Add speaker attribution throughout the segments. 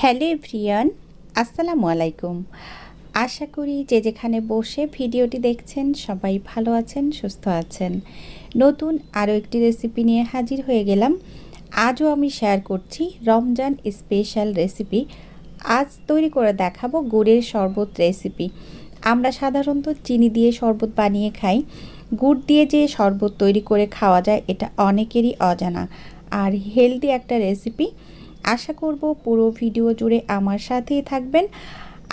Speaker 1: Hello everyone, আসসালামু আলাইকুম। আশা করি যে যেখানে বসে ভিডিওটি দেখছেন সবাই ভালো আছেন, সুস্থ আছেন। নতুন আরও একটি রেসিপি নিয়ে হাজির হয়ে গেলাম। আজও আমি শেয়ার করছি রমজান স্পেশাল রেসিপি। আজ তৈরি করে দেখাবো গুড়ের শরবত রেসিপি। আমরা সাধারণত চিনি দিয়ে শরবত বানিয়ে খাই। গুড় দিয়ে যে শরবত তৈরি করে খাওয়া যায়, এটা অনেকেরই অজানা। আর হেলদি একটা রেসিপি। আশা করব পুরো ভিডিও জুড়ে আমার সাথেই থাকবেন।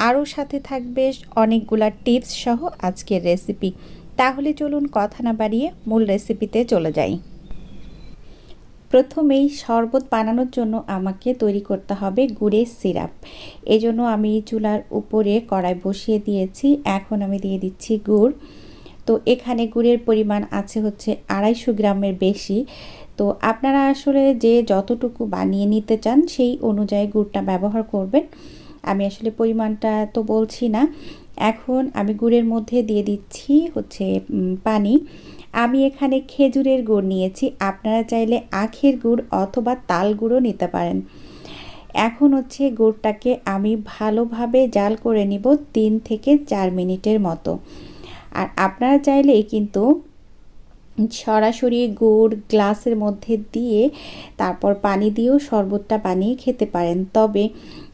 Speaker 1: আরও সাথে থাকবে অনেকগুলা টিপস সহ আজকের রেসিপি। তাহলে চলুন কথা না বাড়িয়ে মূল রেসিপিতে চলে যাই। প্রথমেই শরবত বানানোর জন্য আমাকে তৈরি করতে হবে গুড়ের সিরাপ। এজন্য আমি চুলার উপরে কড়াই বসিয়ে দিয়েছি। এখন আমি দিয়ে দিচ্ছি গুড়। তো এখানে গুড়ের পরিমাণ আছে হচ্ছে আড়াইশো গ্রামের বেশি। তো আপনারা আসলে যে যতটুকু বানিয়ে নিতে চান, সেই অনুযায়ী গুড়টা ব্যবহার করবেন। আমি আসলে পরিমাণটা তো বলছি না। এখন আমি গুড়ের মধ্যে দিয়ে দিচ্ছি হচ্ছে পানি। আমি এখানে খেজুরের গুড় নিয়েছি। আপনারা চাইলে আখের গুড় অথবা তাল গুঁড়ও নিতে পারেন। এখন হচ্ছে গুড়টাকে আমি ভালোভাবে জাল করে নিব তিন থেকে চার মিনিটের মতো। আর আপনারা চাইলে কিন্তু সরাসরি গুড় গ্লাসের মধ্যে দিয়ে তারপর পানি দিয়েও শরবতটা বানিয়ে খেতে পারেন। তবে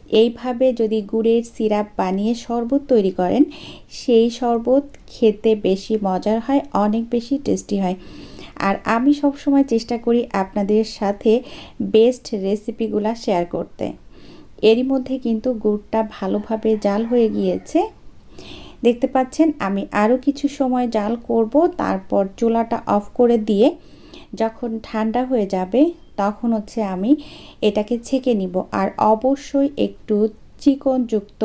Speaker 1: এইভাবে যদি গুড়ের সিরাপ বানিয়ে শরবত তৈরি করেন, সেই শরবত খেতে বেশি মজার হয়, অনেক বেশি টেস্টি হয়। আর আমি সবসময় চেষ্টা করি আপনাদের সাথে বেস্ট রেসিপিগুলো শেয়ার করতে। এরই মধ্যে কিন্তু গুড়টা ভালোভাবে জাল হয়ে গিয়েছে। দেখতে পাচ্ছেন, আমি আরও কিছু সময় জাল করব, তারপর চুলাটা অফ করে দিয়ে যখন ঠান্ডা হয়ে যাবে, তখন হচ্ছে আমি এটাকে ছেঁকে নিব। আর অবশ্যই একটু চিকনযুক্ত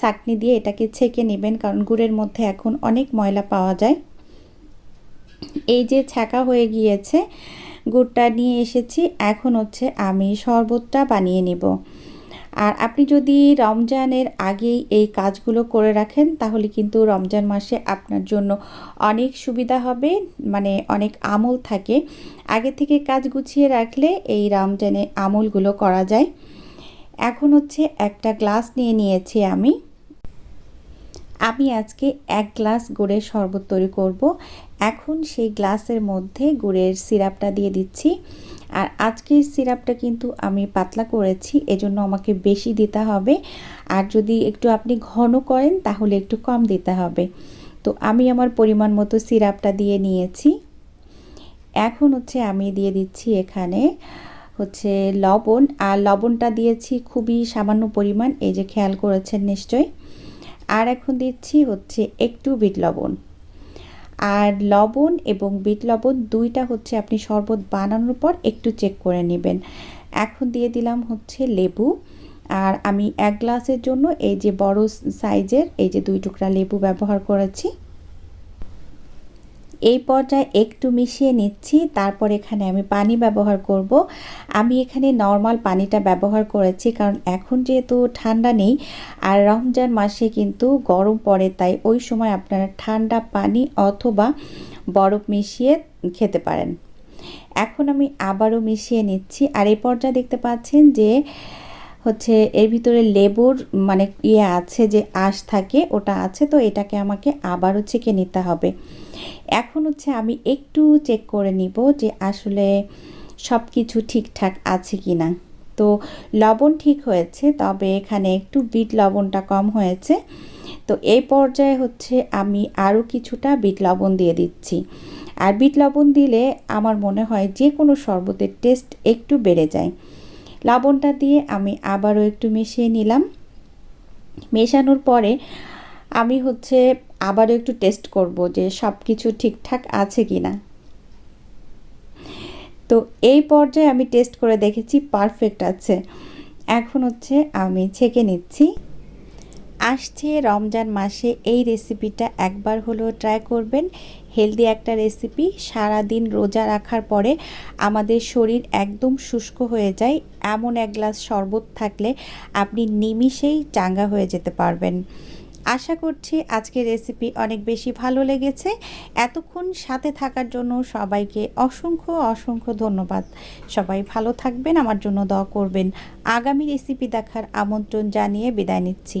Speaker 1: চাকনি দিয়ে এটাকে ছেঁকে নেবেন, কারণ গুড়ের মধ্যে এখন অনেক ময়লা পাওয়া যায়। এই যে ছাকা হয়ে গিয়েছে, গুড়টা নিয়ে এসেছি, এখন হচ্ছে আমি শরবতটা বানিয়ে নিব। আর আপনি যদি রমজানের আগেই এই কাজগুলো করে রাখেন, তাহলে কিন্তু রমজান মাসে আপনার জন্য অনেক সুবিধা হবে মানে অনেক আমল থাকে। আগে থেকে কাজ গুছিয়ে রাখলে এই রমজানে আমলগুলো করা যায়। এখন হচ্ছে একটা গ্লাস নিয়ে নিয়েছি আমি। আমি আজকে এক গ্লাস গুড়ের শরবত তৈরি করব। এখন সেই গ্লাসের মধ্যে গুড়ের সিরাপটা দিয়ে দিচ্ছি। আর আজকের সিরাপটা কিন্তু আমি পাতলা করেছি, এজন্য আমাকে বেশি দিতে হবে। আর যদি একটু আপনি ঘন করেন, তাহলে একটু কম দিতে হবে। তো আমি আমার পরিমাণ মতো সিরাপটা দিয়ে নিয়েছি। এখন হচ্ছে আমি দিয়ে দিচ্ছি এখানে হচ্ছে লবণ। আর লবণটা দিয়েছি খুবই সামান্য পরিমাণ, এই যে খেয়াল করেছেন নিশ্চয় আর এখন দিচ্ছি হচ্ছে একটু বিট লবণ। আর লবণ এবং বিট লবণ দুইটা হচ্ছে আপনি শরবত বানানোর পর একটু চেক করে নেবেন। এখন দিয়ে দিলাম হচ্ছে লেবু। আর আমি এক গ্লাসের জন্য এই যে বড় সাইজের এই যে দুই টুকরা লেবু ব্যবহার করেছি এই পর্যায়ে একটু মিশিয়ে নিচ্ছি, তারপর এখানে আমি পানি ব্যবহার করব। আমি এখানে নর্মাল পানিটা ব্যবহার করেছি, কারণ এখন যেহেতু ঠান্ডা নেই, আর রমজান মাসে কিন্তু গরম পড়ে, তাই ওই সময় আপনারা ঠান্ডা পানি অথবা বরফ মিশিয়ে খেতে পারেন। এখন আমি আবারও মিশিয়ে নিচ্ছি, আর এই পর্যায়ে দেখতে পাচ্ছেন যে হচ্ছে এর ভিতরে লেবুর মানে ইয়ে আছে যে আঁশ থাকে, ওটা আছে, তো এটাকে আমাকে আবারও ছেঁকে নিতে হবে। এখন হচ্ছে আমি একটু চেক করে নিব যে আসলে সব কিছু ঠিকঠাক আছে কি না তো লবণ ঠিক হয়েছে, তবে এখানে একটু বিট লবণটা কম হয়েছে। তো এই পর্যায়ে হচ্ছে আমি আরও কিছুটা বিট লবণ দিয়ে দিচ্ছি। আর বিট লবণ দিলে আমার মনে হয় যে কোনো শরবতের টেস্ট একটু বেড়ে যায়। লবণটা দিয়ে আমি আবারও একটু মিশিয়ে নিলাম। মেশানোর পরে আমি হচ্ছে আবারও একটু টেস্ট করব যে সব কিছু ঠিকঠাক আছে কি না তো এই পর্যায়ে আমি টেস্ট করে দেখেছি পারফেক্ট আছে। এখন হচ্ছে আমি ছেঁকে নিচ্ছি। আসছে রমজান মাসে এই রেসিপিটা একবার হলেও ট্রাই করবেন। হেলদি একটা রেসিপি সারা দিন রোজা রাখার পরে আমাদের শরীর একদম শুষ্ক হয়ে যায়, এমন এক গ্লাস শরবত থাকলে আপনি নিমিষেই চাঙ্গা হয়ে যেতে পারবেন। আশা করছি আজকের রেসিপি অনেক বেশি ভালো লেগেছে। এতক্ষণ সাথে থাকার জন্য সবাইকে অসংখ্য অসংখ্য ধন্যবাদ। সবাই ভালো থাকবেন, আমার জন্য দোয়া করবেন। আগামী রেসিপি দেখার আমন্ত্রণ জানিয়ে বিদায় নিচ্ছি।